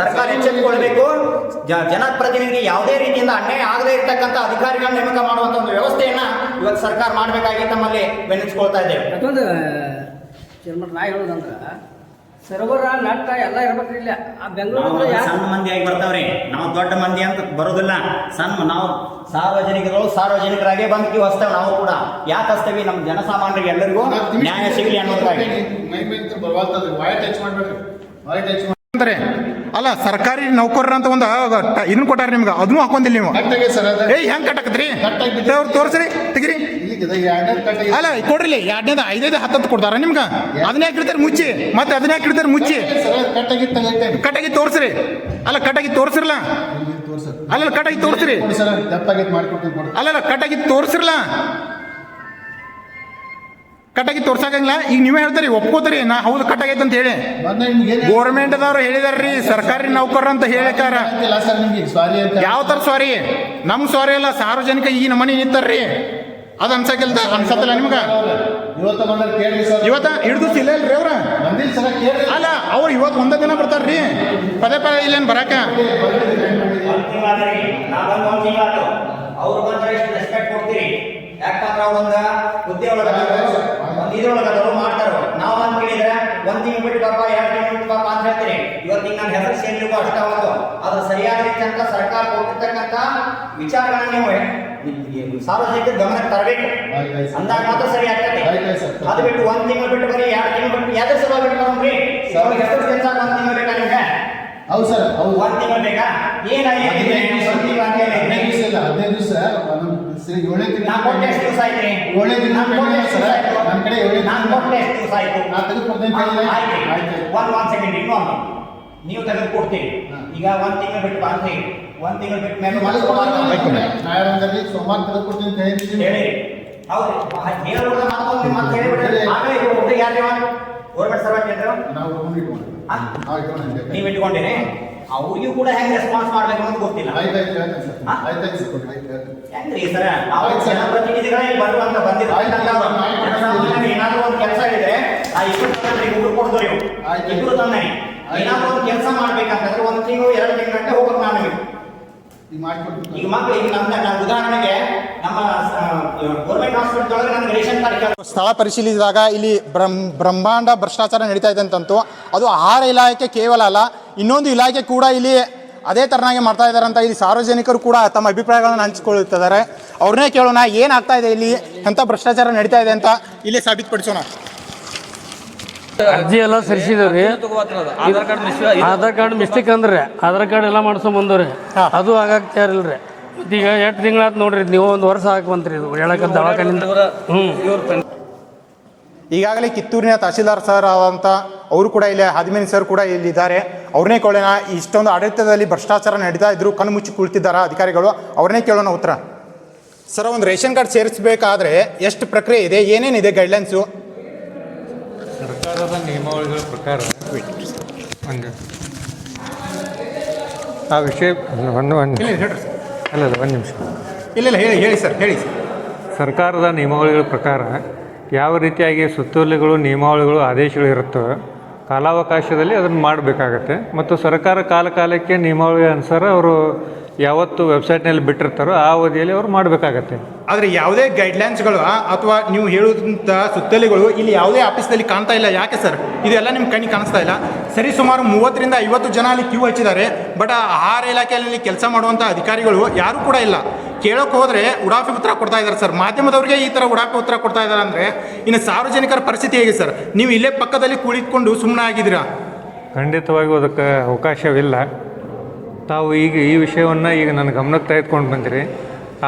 ಸರ್ಕಾರ ಎಚ್ಚೆತ್ತುಕೊಳ್ಬೇಕು ಜನಪ್ರತಿನಿಧಿಗೆ ಯಾವುದೇ ರೀತಿಯಿಂದ ಅನ್ಯಾಯ ಆಗದೇ ಇರತಕ್ಕಂಥ ಅಧಿಕಾರಿಗಳನ್ನ ನೇಮಕ ಮಾಡುವಂತ ಒಂದು ವ್ಯವಸ್ಥೆಯನ್ನ ಇವತ್ತು ಸರ್ಕಾರ ಮಾಡಬೇಕಾಗಿ ತಮ್ಮಲ್ಲಿ ಬೆನ್ನಿಸ್ಕೊಳ್ತಾ ಇದ್ದೇವೆ ಮತ್ತೊಂದು ಚೇರ್ಮನ್ ನಾ ಹೇಳೋದಂದ್ರ ಸರ್ವರ ನಟ್ಟ ಎಲ್ಲ ಇರ್ಬೇಕ್ರಿ ಇಲ್ಲ. ಆ ಬೆಂಗಳೂರು ಸಣ್ಣ ಸಣ್ಣ ಮಂದಿಯಾಗಿ ಬರ್ತಾವ್ರಿ. ನಾವು ದೊಡ್ಡ ಮಂದಿ ಅಂತ ಬರೋದಿಲ್ಲ. ಸಣ್ಣ ನಾವು ಸಾರ್ವಜನಿಕರು ಸಾರ್ವಜನಿಕರಾಗೆ ಬಂದು ಹೊಸ್ತೇವೆ ನಾವು ಕೂಡ. ಯಾಕೆ ಹಸ್ತೇವಿ ನಮ್ಮ ಜನಸಾಮಾನ್ಯರಿಗೆ ಎಲ್ಲರಿಗೂ ನ್ಯಾಯ ಸಿಗಲಿ ಅಂದ್ರೆ ಅಲ್ಲ ಸರ್ಕಾರಿ ನೌಕರರ ಅಂತ ಒಂದು ಇದನ್ನ ಕೊಟ್ಟಾರ ನಿಮ್ಗೆ ಅದನ್ನು ಹಾಕೊಂಡಿಲ್ಲ ನೀವು. ಏ ಹೆಂಗ್ ಕಟ್ಟಕ್ರಿ ಅವ್ರು ತೋರ್ಸ್ರಿ ತೆಗಿರಿ. ಅಲ್ಲ ಕೊಡ್ರಿ ಎರಡನೇದ ಐದೈದು ಹತ್ತತ್ತು ಕೊಡ್ತಾರ ನಿಮ್ಗೆ. ಅದನ್ನ ಯಾಕೆ ಇಡ್ತಾರೆ ಮುಚ್ಚಿ? ಮತ್ತೆ ಅದನ್ನ ಯಾಕೆ ಇಡ್ತಾರೆ ಮುಚ್ಚಿ? ಕಟ್ಟಾಗಿ ತೋರ್ಸ್ರಿ. ಅಲ್ಲ ಕಟ್ಟಾಗಿ ತೋರಿಸಿರಲ್ಲ? ಅಲ್ಲ ಕಟ್ಟಾಗಿ ತೋರ್ಸ್ರಿ. ಅಲ್ಲ ಕಟ್ಟಾಗಿ ತೋರ್ಸಿರಲ್ಲ? ಕಟ್ಟಾಗಿ ತೋರ್ಸಾಕಂಗಿಲ್ಲ. ಈಗ ನೀವೇ ಹೇಳ್ತೀರಿ ಒಪ್ಕೋತಾರಿ ನಾ ಹೌದು ಕಟ್ಟಾಗೈತೆ ಅಂತ ಹೇಳಿ. ಗೋರ್ಮೆಂಟ್ದವ್ರು ಹೇಳಿದಾರ್ರಿ ಸರ್ಕಾರಿ ನೌಕರ ಅಂತ ಹೇಳಕಾರ ಯಾವ ತರ ಸಾರಿ ನಮ್ ಸಾರಿ ಅಲ್ಲ ಸಾರ್ವಜನಿಕ ಈ ಮನೆ ನಿಂತಾರ್ರಿ. ಅದು ಅನ್ಸಕಿಲ್ದ ಅನ್ಸತ್ತಲ್ಲ ನಿಮ್ಗ? ಇವತ್ತ ಹಿಡಿದು ಇಲ್ಲ ಇಲ್ರಿ ಅವ್ರ? ಅಲ್ಲ ಅವ್ರು ಇವತ್ತು ಒಂದ ದಿನ ಬರ್ತಾರ್ರಿ. ಪದೇ ಪದೇ ಇಲ್ಲೇನ್ ಬರಾಕ? ಅವ್ರು ಬಂದ್ರೆ ರೆಸ್ಪೆಕ್ಟ್ ಕೊಡ್ತೀರಿ. ಯಾಕಂದ್ರೆ ಒಂದು ಉದ್ಯೋಗ ಇದ್ರೊಳಗದವರು ಮಾಡ್ತಾರೋ ನಾವು ಅಂತ ಕೇಳಿದ್ರೆ ಒಂದ್ ತಿಂಗಳು ಬಿಟ್ಟು ಪಾಪ ಎರಡು ತಿಂಗಳು ಬಿಟ್ಟು ಪಾಪ ಅಂತ ಹೇಳ್ತೀರಿ. ಇವತ್ತು ಈಗ ನನ್ನ ಹೆಸರು ಸೇರಿಗೂ ಅಷ್ಟ ಆಗೋದು. ಅದು ಸರಿಯಾದ ರೀತಿ ಅಂತ ಸರ್ಕಾರ ಕೊಟ್ಟಿರ್ತಕ್ಕಂಥ ವಿಚಾರಗಳನ್ನ ನೀವು ಸಾರ್ವಜನಿಕ ಗಮನಕ್ಕೆ ತರಬೇಕು. ಅಂದಾಗ ಮಾತ್ರ ಸರಿ ಆಗ್ತದೆ. ಅದು ಬಿಟ್ಟು ಒಂದ್ ತಿಂಗಳು ಬಿಟ್ಟು ಬರೀ ಎರಡು ತಿಂಗಳು ಬಿಟ್ಟು ಯಾವ್ದ್ರ ಸಲ ಬಿಟ್ಟು ಬರೋಣ್ರಿ ಹೆಸರು ಕೆಲಸ ಒಂದ್ ತಿಂಗಳು ಬೇಕಾ ನಿಮ್ಗೆ? ಹೌದು ಸರ್ ಹೌದು. ಒಂದ್ ತಿಂಗಳು ಬೇಕಾ? ಏನಾಗಿದೆ? ಅಂತ ಹದಿನೈದು ದಿವಸ. ದಿನ ಏಳನೇ ತಿಂಗಳು ನಾನ್ ಕೊಟ್ಟು ಎಷ್ಟು ದಿವಸ ಆಯ್ತು? ಏಳನೇ ತಿಂಗಳು ದಿವಸ ಆಯ್ತು ನಮ್ಮ ಕಡೆ ಏಳನೇ ನಾನು ಕೊಟ್ಟೆ ಎಷ್ಟು ದಿವಸ ಆಯ್ತು? ನಾನು ತೆಗೆದುಕೊಡ್ತೇನೆ ಕೊಡ್ತೀನಿ ಹೇಳಿದೆ. ಆಯ್ತು. ಆಯ್ತು. ಒಂದ್ ಒಂದ್ ಸೆಕೆಂಡ್ ಇನ್ನೊಂದು. ನೀವು ತೆಗೆದು ಕೊಡ್ತೀನಿ ಈಗ ಒಂದು ತಿಂಗಳು ಬಿಟ್ಟು ಬಾ ಅಂತ ಹೇಳಿ. ಒಂದು ತಿಂಗಳು ಬಿಟ್ಟು ಮೇಲೆ. ನಾಳೆ ಸೋಮವಾರ ತೆಗೆದುಕೊಡ್ತೀನಿ ಅಂತ ಹೇಳಿದ್ದೀನಿ. ಹೇಳಿ. ಹೌದು. ಹೇಳೋದ ಮಾತು ಮತ್ತೆ ಹೇಳಿಬಿಟ್ರೆ ಆಗಲೇ ಹುಡುಗ ಯಾರು ಗೌರ್ಮೆಂಟ್ ಸರ್ವೆಂಟ್ ಇದ್ರು ನಾವು? ನಾವು ಇಟ್ಕೊಂಡಿರಿ? ಅವ್ರಿಗೂ ಕೂಡ ಹೆಂಗ್ ರೆಸ್ಪಾನ್ಸ್ ಮಾಡ್ಬೇಕು ಅಂತ ಗೊತ್ತಿಲ್ಲ. ಹೆಂಗ್ರಿ ಸರ್. ನಾವು. ಜನಪ್ರತಿನಿಧಿಗಳೇ ಬರುವಂತ ಜನಸಾಮಾನ್ಯರಿಗೆ ಏನಾದ್ರೂ ಒಂದು ಕೆಲಸ ಇದೆ ಆ ಇಬ್ಬರು ತಂದ್ರೆ ಇಬ್ರು ಕೊಡ್ದು ನೀವು. ಇಬ್ರು ತಂದೆ ಏನಾದ್ರೂ ಒಂದು ಕೆಲಸ ಮಾಡ್ಬೇಕಂತಂದ್ರೆ ಒಂದು ತಿಂಗಳು ಎರಡು ತಿಂಗಳು ಗಂಟೆ ಹೋಗ್ಬೇಕು ನಾನು ಈಗ ಮಾಡಿಕೊಡ್ತೀನಿ. ಈಗ ಮಕ್ಕಳು ಈಗ ನಮ್ಮ ನಮ್ಮ ಉದಾಹರಣೆಗೆ ನಮ್ಮ ಗೌರ್ಮೆಂಟ್ ಹಾಸ್ಪಿಟಲ್ ಒಳಗೆ ನನಗೆ ರೇಷನ್ ಕಾರ್ಡ್ ಸ್ಥಳ ಪರಿಶೀಲಿಸಿದಾಗ ಇಲ್ಲಿ ಬ್ರಹ್ಮ ಬ್ರಹ್ಮಾಂಡ ಭ್ರಷ್ಟಾಚಾರ ನಡೀತಾ ಇದೆ ಅಂತಂತು ಅದು ಆಹಾರ ಇಲಾಖೆ ಕೇವಲ ಅಲ್ಲ ಇನ್ನೊಂದು ಇಲಾಖೆ ಕೂಡ ಇಲ್ಲಿ ಅದೇ ತರನಾಗಿ ಮಾಡ್ತಾ ಇದ್ದಾರೆ ಅಂತ ಇಲ್ಲಿ ಸಾರ್ವಜನಿಕರು ಕೂಡ ತಮ್ಮ ಅಭಿಪ್ರಾಯಗಳನ್ನು ಹಂಚಿಕೊಳ್ಳುತ್ತಿದ್ದಾರೆ. ಅವ್ರನ್ನೇ ಕೇಳೋಣ ಏನಾಗ್ತಾ ಇದೆ ಇಲ್ಲಿ ಎಂಥ ಭ್ರಷ್ಟಾಚಾರ ನಡೀತಾ ಇದೆ ಅಂತ ಇಲ್ಲಿ ಸಾಬೀತುಪಡಿಸೋಣ. ಅರ್ಜಿ ಎಲ್ಲ ಸರಿಸಿದವ್ರಿ. ಆಧಾರ್ ಕಾರ್ಡ್ ಮಿಸ್ಟೇಕ್ ಅಂದ್ರೆ. ಆಧಾರ್ ಕಾರ್ಡ್ ಎಲ್ಲ ಮಾಡಿಸೋ ಬಂದವ್ರಿ ಅದು ಆಗಾಗ್ತಾ ಇರಲ್ರಿ ಈಗ ಎಷ್ಟು ತಿಂಗಳಾತ್ ನೋಡ್ರಿ ನೀವು ಒಂದು ವರ್ಷ ಹಾಕುವಂತ್ರಿ ಇದು ಹೇಳಕ ದವಾಖಾನಿಂದ. ಹ್ಞೂ ಈಗಾಗಲೇ ಕಿತ್ತೂರಿನ ತಹಸೀಲ್ದಾರ್ ಸರ್ ಆದಂಥ ಅವರು ಕೂಡ ಇಲ್ಲಿ ಹಾದಿಮೇನಿ ಸರ್ ಕೂಡ ಇಲ್ಲಿ ಇದ್ದಾರೆ ಅವ್ರನ್ನೇ ಕೇಳೋಣ. ಇಷ್ಟೊಂದು ಆಡಳಿತದಲ್ಲಿ ಭ್ರಷ್ಟಾಚಾರ ನಡೀತಾ ಇದ್ರು ಕಣ್ಣು ಮುಚ್ಚಿ ಕುಳಿತಿದ್ದಾರಾ ಅಧಿಕಾರಿಗಳು? ಅವ್ರನ್ನೇ ಕೇಳೋಣ ಉತ್ತರ. ಸರ್ ಒಂದು ರೇಷನ್ ಕಾರ್ಡ್ ಸೇರಿಸಬೇಕಾದ್ರೆ ಎಷ್ಟು ಪ್ರಕ್ರಿಯೆ ಇದೆ? ಏನೇನಿದೆ ಗೈಡ್ಲೈನ್ಸು ಸರ್ಕಾರದ ನಿಯಮಾವಳಿಗಳ ಪ್ರಕಾರ ಹಂಗೆ. ಆ ವಿಷಯ ಒಂದು ಒಂದು ಅಲ್ಲ ಅಲ್ಲ ಒಂದು ನಿಮಿಷ. ಇಲ್ಲ ಇಲ್ಲ ಹೇಳಿ ಹೇಳಿ ಸರ್ ಹೇಳಿ ಸರ್. ಸರ್ಕಾರದ ನಿಯಮಾವಳಿಗಳ ಪ್ರಕಾರ ಯಾವ ರೀತಿಯಾಗಿ ಸುತ್ತೋಲೆಗಳು ನಿಯಮಾವಳಿಗಳು ಆದೇಶಗಳು ಇರುತ್ತವೆ ಕಾಲಾವಕಾಶದಲ್ಲಿ ಅದನ್ನು ಮಾಡಬೇಕಾಗತ್ತೆ. ಮತ್ತು ಸರ್ಕಾರ ಕಾಲ ಕಾಲಕ್ಕೆ ನಿಯಮಾವಳಿ ಅನುಸಾರ ಅವರು ಯಾವತ್ತು ವೆಬ್ಸೈಟ್ನಲ್ಲಿ ಬಿಟ್ಟಿರ್ತಾರೋ ಆ ಅವಧಿಯಲ್ಲಿ ಅವರು ಮಾಡಬೇಕಾಗತ್ತೆ. ಆದರೆ ಯಾವುದೇ ಗೈಡ್ಲೈನ್ಸ್ಗಳು ಅಥವಾ ನೀವು ಹೇಳುವಂಥ ಸುತ್ತಲಿಗಳು ಇಲ್ಲಿ ಯಾವುದೇ ಆಫೀಸ್ನಲ್ಲಿ ಕಾಣ್ತಾ ಇಲ್ಲ. ಯಾಕೆ ಸರ್? ಇದೆಲ್ಲ ನಿಮ್ಮ ಕಣ್ಣಿಗೆ ಕಾಣಿಸ್ತಾ ಇಲ್ಲ. ಸರಿ ಸುಮಾರು ಮೂವತ್ತರಿಂದ ಐವತ್ತು ಜನ ಅಲ್ಲಿ ಕ್ಯೂ ಹಚ್ಚಿದ್ದಾರೆ. ಬಟ್ ಆಹಾರ ಇಲಾಖೆಯಲ್ಲಿ ಕೆಲಸ ಮಾಡುವಂಥ ಅಧಿಕಾರಿಗಳು ಯಾರೂ ಕೂಡ ಇಲ್ಲ. ಕೇಳೋಕೆ ಹೋದರೆ ಉಡಾಫಿ ಉತ್ತರ ಕೊಡ್ತಾ ಇದ್ದಾರೆ ಸರ್. ಮಾಧ್ಯಮದವ್ರಿಗೆ ಈ ಥರ ಉಡಾಫಿ ಉತ್ತರ ಕೊಡ್ತಾ ಇದ್ದಾರೆ ಅಂದರೆ ಇನ್ನು ಸಾರ್ವಜನಿಕರ ಪರಿಸ್ಥಿತಿ ಹೇಗೆ ಸರ್? ನೀವು ಇಲ್ಲೇ ಪಕ್ಕದಲ್ಲಿ ಕುಳಿತುಕೊಂಡು ಸುಮ್ಮನೆ ಆಗಿದ್ದೀರಾ? ಖಂಡಿತವಾಗಿ ಅದಕ್ಕೆ ಅವಕಾಶವಿಲ್ಲ. ತಾವು ಈಗ ಈ ವಿಷಯವನ್ನು ಈಗ ನನ್ನ ಗಮನಕ್ಕೆ ತೆಗೆದುಕೊಂಡು ಬಂದಿರಿ.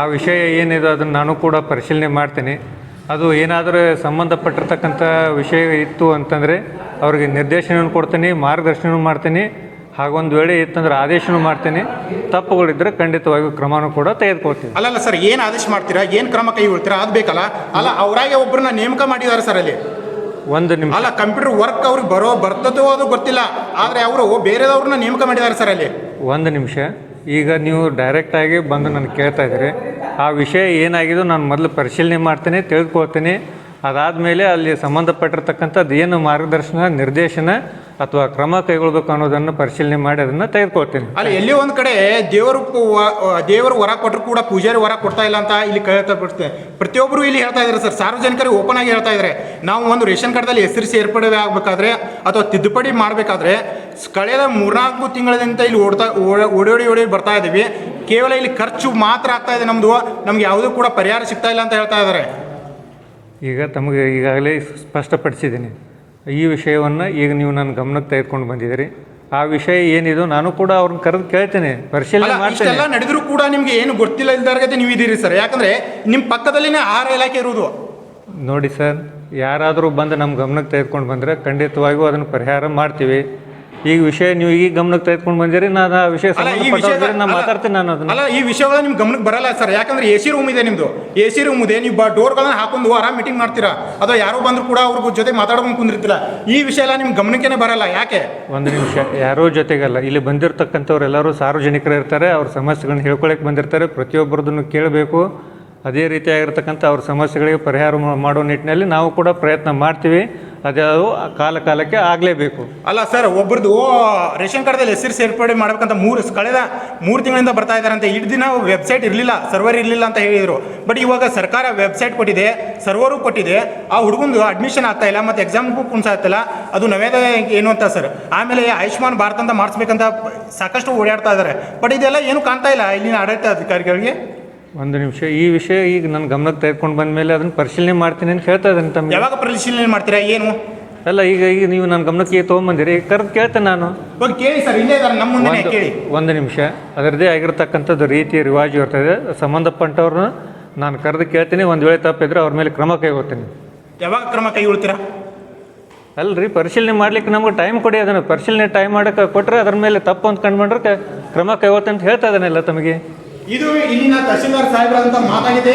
ಆ ವಿಷಯ ಏನಿದೆ ಅದನ್ನು ನಾನು ಕೂಡ ಪರಿಶೀಲನೆ ಮಾಡ್ತೀನಿ. ಅದು ಏನಾದರೂ ಸಂಬಂಧಪಟ್ಟಿರ್ತಕ್ಕಂಥ ವಿಷಯ ಇತ್ತು ಅಂತಂದರೆ ಅವ್ರಿಗೆ ನಿರ್ದೇಶನವನ್ನು ಕೊಡ್ತೀನಿ ಮಾರ್ಗದರ್ಶನ ಮಾಡ್ತೀನಿ, ಹಾಗೊಂದು ವೇಳೆ ಇತ್ತಂದ್ರೆ ಆದೇಶನೂ ಮಾಡ್ತೀನಿ. ತಪ್ಪುಗಳಿದ್ರೆ ಖಂಡಿತವಾಗಿಯೂ ಕ್ರಮನೂ ಕೂಡ ತೆಗೆದುಕೊಳ್ತೀನಿ. ಅಲ್ಲಲ್ಲ ಸರ್, ಏನು ಆದೇಶ ಮಾಡ್ತೀರಾ? ಏನು ಕ್ರಮ ಕೈಗೊಳ್ತೀರಾ? ಅದು ಬೇಕಲ್ಲ? ಅಲ್ಲ, ಅವರಾಗೆ ಒಬ್ಬರನ್ನ ನೇಮಕ ಮಾಡಿದ್ದಾರೆ ಸರ್ ಅಲ್ಲಿ. ಒಂದು ನಿಮಿಷ. ಅಲ್ಲ ಕಂಪ್ಯೂಟರ್ ವರ್ಕ್ ಅವ್ರಿಗೆ ಬರೋ ಬರ್ತದೋ ಅದು ಗೊತ್ತಿಲ್ಲ. ಆದರೆ ಅವರು ಬೇರೆದವ್ರನ್ನ ನೇಮಕ ಮಾಡಿದ್ದಾರೆ ಸರ್ ಅಲ್ಲಿ. ಒಂದು ನಿಮಿಷ. ಈಗ ನೀವು ಡೈರೆಕ್ಟಾಗಿ ಬಂದು ನಾನು ಕೇಳ್ತಾ ಇದ್ದೀರಿ. ಆ ವಿಷಯ ಏನಾಗಿದೆ ನಾನು ಮೊದಲು ಪರಿಶೀಲನೆ ಮಾಡ್ತೀನಿ ತಿಳಿದುಕೊಳ್ತೀನಿ ಅದಾದಮೇಲೆ ಅಲ್ಲಿ ಸಂಬಂಧಪಟ್ಟಿರ್ತಕ್ಕಂಥದ್ದು ಏನು ಮಾರ್ಗದರ್ಶನ, ನಿರ್ದೇಶನ ಅಥವಾ ಕ್ರಮ ಕೈಗೊಳ್ಬೇಕು ಅನ್ನೋದನ್ನು ಪರಿಶೀಲನೆ ಮಾಡಿ ಅದನ್ನು ತೆಗೆದುಕೊಳ್ತೀನಿ. ಅಲ್ಲಿ ಎಲ್ಲಿ ಒಂದು ಕಡೆ ದೇವರು ದೇವರು ವರ ಕೊಟ್ಟರು ಕೂಡ ಪೂಜಾರಿ ವರ ಕೊಡ್ತಾ ಇಲ್ಲ ಅಂತ ಇಲ್ಲಿ ಕೇಳ್ತಾ ಪ್ರತಿಯೊಬ್ಬರು ಇಲ್ಲಿ ಹೇಳ್ತಾ ಇದ್ದಾರೆ ಸರ್. ಸಾರ್ವಜನಿಕರಿಗೆ ಓಪನ್ ಆಗಿ ಹೇಳ್ತಾ ಇದ್ದಾರೆ. ನಾವು ಒಂದು ರೇಷನ್ ಕಾರ್ಡ್ದಲ್ಲಿ ಹೆಸರು ಸೇರ್ಪಡೆ ಆಗಬೇಕಾದ್ರೆ ಅಥವಾ ತಿದ್ದುಪಡಿ ಮಾಡಬೇಕಾದ್ರೆ ಕಳೆದ ಮೂರ್ನಾಲ್ಕು ತಿಂಗಳಿಂದ ಇಲ್ಲಿ ಓಡ್ತಾ ಓಡಿ, ಓಡೋಡಿ ಓಡಿ ಬರ್ತಾ ಇದ್ದೀವಿ ಕೇವಲ ಇಲ್ಲಿ ಖರ್ಚು ಮಾತ್ರ ಆಗ್ತಾ ಇದೆ ನಮ್ಮದು ನಮ್ಗೆ ಯಾವುದೂ ಕೂಡ ಪರಿಹಾರ ಸಿಗ್ತಾ ಇಲ್ಲ ಅಂತ ಹೇಳ್ತಾ ಇದ್ದಾರೆ. ಈಗ ತಮಗೆ ಈಗಾಗಲೇ ಸ್ಪಷ್ಟಪಡಿಸಿದ್ದೀನಿ. ಈ ವಿಷಯವನ್ನು ಈಗ ನೀವು ನನ್ನ ಗಮನಕ್ಕೆ ತೆಗೆದುಕೊಂಡು ಬಂದಿದ್ದೀರಿ. ಆ ವಿಷಯ ಏನಿದು ನಾನು ಕೂಡ ಅವ್ರನ್ನ ಕರೆದು ಕೇಳ್ತೇನೆ. ಪರಿಶೀಲನೆ ಮಾಡ್ತೇನೆ. ಇಷ್ಟೆಲ್ಲ ನಡೆದರೂ ಕೂಡ ನಿಮಗೆ ಏನು ಗೊತ್ತಿಲ್ಲ ಇಲ್ದಾರ್ಗತೆ ನೀವು ಇದ್ದೀರಿ ಸರ್. ಯಾಕಂದ್ರೆ ನಿಮ್ಮ ಪಕ್ಕದಲ್ಲಿನೇ ಆಹಾರ ಇಲಾಖೆ ಇರುವುದು. ನೋಡಿ ಸರ್ ಯಾರಾದರೂ ಬಂದು ನಮ್ಮ ಗಮನಕ್ಕೆ ತೆಗೆದುಕೊಂಡು ಬಂದರೆ ಖಂಡಿತವಾಗಿಯೂ ಅದನ್ನು ಪರಿಹಾರ ಮಾಡ್ತೀವಿ. ಈಗ ವಿಷಯ ನೀವು ಈಗ ಗಮನಕ್ಕೆ ತೆಗೆದುಕೊಂಡು ಬಂದಿರಿ ನಾನು ಆ ವಿಷಯ ಅಲ್ಲ ಈ ವಿಷಯ ಸಂಬಂಧಪಟ್ಟವ್ರ ನಾನು ಮಾತಾಡ್ತೀನಿ ನಾನು ಅದನ್ನ ಅಲ್ಲ ಈ ವಿಷಯಗಳು ನಿಮ್ಗೆ ಗಮನಕ್ಕೆ ಬರಲ್ಲ ಸರ್. ಯಾಕಂದ್ರೆ ಎ ಸಿ ರೂಮ್ ಇದೆ ನಿಮ್ದು. ಎ ಸಿ ರೂಮ್ ಇದೆ ನೀವು ಡೋರ್ಗಳನ್ನ ಹಾಕೊಂಡು ಆರಾಮ್ ಮೀಟಿಂಗ್ ಮಾಡ್ತೀರಾ? ಅಥವಾ ಯಾರೋ ಬಂದ್ರು ಕೂಡ ಅವ್ರ ಜೊತೆ ಮಾತಾಡ್ಕೊಂಡು ಕುಂದಿರ್ತಿಲ್ಲ ಈ ವಿಷಯ ಎಲ್ಲ ನಿಮ್ಗೆ ಗಮನಕ್ಕೆ ಬರಲ್ಲ ಯಾಕೆ? ಒಂದು ನಿಮಿಷ ಯಾರೋ ಜೊತೆಗಲ್ಲ ಇಲ್ಲಿ ಬಂದಿರತಕ್ಕಂಥವ್ರು ಎಲ್ಲರೂ ಸಾರ್ವಜನಿಕರು ಇರ್ತಾರೆ ಅವ್ರ ಸಮಸ್ಯೆಗಳನ್ನ ಹೇಳ್ಕೊಳಕ್ಕೆ ಬಂದಿರ್ತಾರೆ ಪ್ರತಿಯೊಬ್ಬರದನ್ನು ಕೇಳಬೇಕು. ಅದೇ ರೀತಿಯಾಗಿರ್ತಕ್ಕಂಥ ಅವ್ರ ಸಮಸ್ಯೆಗಳಿಗೆ ಪರಿಹಾರ ಮಾಡೋ ನಿಟ್ಟಿನಲ್ಲಿ ನಾವು ಕೂಡ ಪ್ರಯತ್ನ ಮಾಡ್ತೀವಿ. ಅದೇ ಕಾಲ ಕಾಲಕ್ಕೆ ಆಗಲೇಬೇಕು. ಅಲ್ಲ ಸರ್, ಒಬ್ರದ್ದು ರೇಷನ್ ಕಾರ್ಡ್ದಲ್ಲಿ ಹೆಸರು ಸೇರ್ಪಡೆ ಮಾಡ್ಬೇಕಂತ ಮೂರು, ಕಳೆದ ಮೂರು ತಿಂಗಳಿಂದ ಬರ್ತಾ ಇದ್ದಾರೆ ಅಂತ ಇಡೀ ದಿನ ವೆಬ್ಸೈಟ್ ಇರಲಿಲ್ಲ, ಸರ್ವರ್ ಇರಲಿಲ್ಲ ಅಂತ ಹೇಳಿದರು. ಬಟ್ ಇವಾಗ ಸರ್ಕಾರ ವೆಬ್ಸೈಟ್ ಕೊಟ್ಟಿದೆ, ಸರ್ವರು ಕೊಟ್ಟಿದೆ. ಆ ಹುಡುಗಂದು ಅಡ್ಮಿಷನ್ ಆಗ್ತಾ ಇಲ್ಲ, ಮತ್ತು ಎಕ್ಸಾಮ್ಗೂ ಕುಣಿಸಾಗ್ತಿಲ್ಲ ಅದು ನವೇದ ಏನು ಅಂತ ಸರ್? ಆಮೇಲೆ ಆಯುಷ್ಮಾನ್ ಭಾರತ ಅಂತ ಮಾಡಿಸ್ಬೇಕಂತ ಸಾಕಷ್ಟು ಓಡಾಡ್ತಾ ಇದ್ದಾರೆ. ಬಟ್ ಇದೆಲ್ಲ ಏನು ಕಾಣ್ತಾ ಇಲ್ಲ ಇಲ್ಲಿನ ಆಡಳಿತ ಅಧಿಕಾರಿಗಳಿಗೆ ಒಂದು ನಿಮಿಷ. ಈ ವಿಷಯ ಈಗ ನನ್ನ ಗಮನಕ್ಕೆ ತೆಗೆದುಕೊಂಡು ಬಂದ ಮೇಲೆ ಅದನ್ನು ಪರಿಶೀಲನೆ ಮಾಡ್ತೀನಿ ಅಂತ ಹೇಳ್ತಾ ಇದ್ದೀನಿ ತಮಗೆ ಯಾವಾಗ ಪರಿಶೀಲನೆ ಮಾಡ್ತೀರಾ? ಏನು? ಅಲ್ಲ ಈಗ ಈಗ ನೀವು ನನ್ನ ಗಮನಕ್ಕೆ ಈಗ ತೊಗೊಂಬಂದಿರಿ. ಕರೆದು ಕೇಳ್ತೇನೆ ನಾನು. ಕೇಳಿ ಸರ್ ಇಲ್ಲೇ ಇದ್ದಾರೆ ನಮ್ಮ ಮುಂದೆ ಒಂದು- ಕೇಳಿ. ಒಂದು ನಿಮಿಷ. ಅದರದ್ದೇ ಆಗಿರತಕ್ಕಂಥದ್ದು ರೀತಿ ರಿವಾಜು ಇರ್ತದೆ. ಸಂಬಂಧಪಟ್ಟವ್ರನ್ನ ನಾನು ಕರೆದು ಕೇಳ್ತೀನಿ. ಒಂದು ವೇಳೆ ತಪ್ಪಿದ್ರೆ ಅವ್ರ ಮೇಲೆ ಕ್ರಮ ಕೈಗೊಳ್ತೀನಿ. ಯಾವಾಗ ಕ್ರಮ ಕೈಗೊಳ್ತೀರಾ? ಅಲ್ರಿ ಪರಿಶೀಲನೆ ಮಾಡ್ಲಿಕ್ಕೆ ನಮ್ಗೆ ಟೈಮ್ ಕೊಡಿ. ಅದನ್ನು ಪರಿಶೀಲನೆ ಟೈಮ್ ಮಾಡಕ್ಕೆ ಕೊಟ್ಟರೆ ಅದ್ರ ಮೇಲೆ ತಪ್ಪು ಅಂತ ಕಂಡುಬಂದ್ರೆ ಕ್ರಮ ಕೈಗೊಳ್ತೀನಿ ಅಂತ ಹೇಳ್ತಾ ಇದ್ದಾನೆಲ್ಲ ತಮಗೆ. ಇದು ಇಲ್ಲಿನ ತಹಸೀಲ್ದಾರ್ ಸಾಹೇಬ್ರಂತ ಮಾತಾಗಿದೆ.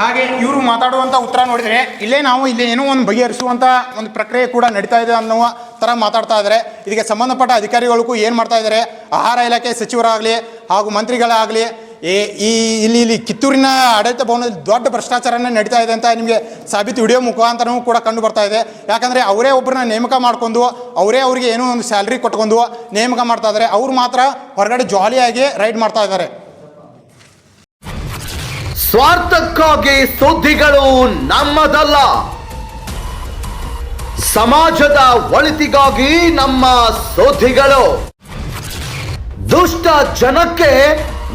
ಹಾಗೆ ಇವರು ಮಾತಾಡುವಂಥ ಉತ್ತರ ನೋಡಿದರೆ ಇಲ್ಲೇ ನಾವು ಇಲ್ಲಿ ಏನೋ ಒಂದು ಬಗೆಹರಿಸುವಂಥ ಒಂದು ಪ್ರಕ್ರಿಯೆ ಕೂಡ ನಡೀತಾ ಇದೆ ಅನ್ನುವ ಥರ ಮಾತಾಡ್ತಾ ಇದ್ದಾರೆ. ಇದಕ್ಕೆ ಸಂಬಂಧಪಟ್ಟ ಅಧಿಕಾರಿಗಳಿಗೂ ಏನು ಮಾಡ್ತಾ ಇದ್ದಾರೆ? ಆಹಾರ ಇಲಾಖೆ ಸಚಿವರಾಗಲಿ ಹಾಗೂ ಮಂತ್ರಿಗಳಾಗಲಿ ಈ ಇಲ್ಲಿ ಇಲ್ಲಿ ಕಿತ್ತೂರಿನ ಆಡಳಿತ ಭವನದಲ್ಲಿ ದೊಡ್ಡ ಭ್ರಷ್ಟಾಚಾರನೇ ನಡೀತಾ ಇದೆ ಅಂತ ನಿಮಗೆ ಸಾಬೀತು ವಿಡಿಯೋ ಮುಖಾಂತರವೂ ಕೂಡ ಕಂಡು ಬರ್ತಾ ಇದೆ. ಯಾಕಂದರೆ ಅವರೇ ಒಬ್ಬರನ್ನ ನೇಮಕ ಮಾಡ್ಕೊಂಡು, ಅವರೇ ಅವರಿಗೆ ಏನೋ ಒಂದು ಸ್ಯಾಲ್ರಿ ಕೊಟ್ಕೊಂಡು ನೇಮಕ ಮಾಡ್ತಾ ಇದ್ದಾರೆ. ಅವ್ರು ಮಾತ್ರ ಹೊರಗಡೆ ಜಾಲಿಯಾಗಿ ರೈಡ್ ಮಾಡ್ತಾ ಇದ್ದಾರೆ. ಸ್ವಾರ್ಥಕ್ಕಾಗಿ ಸುದ್ದಿಗಳು ನಮ್ಮದಲ್ಲ. ಸಮಾಜದ ಒಳಿತಿಗಾಗಿ ನಮ್ಮ ಸುದ್ದಿಗಳು. ದುಷ್ಟ ಜನಕ್ಕೆ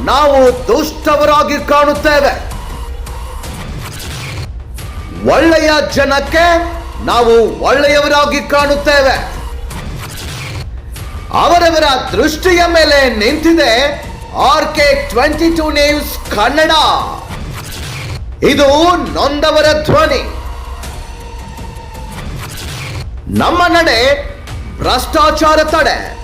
ನಾವು ದುಷ್ಟವರಾಗಿ ಕಾಣುತ್ತೇವೆ. ಒಳ್ಳೆಯ ಜನಕ್ಕೆ ನಾವು ಒಳ್ಳೆಯವರಾಗಿ ಕಾಣುತ್ತೇವೆ. ಅವರವರ ದೃಷ್ಟಿಯ ಮೇಲೆ ನಿಂತಿದೆ R K twenty two news Kannada. ಇದು ನೊಂದವರ ಧ್ವನಿ. ನಮ್ಮ ನಡೆ ಭ್ರಷ್ಟಾಚಾರ ತಡೆ.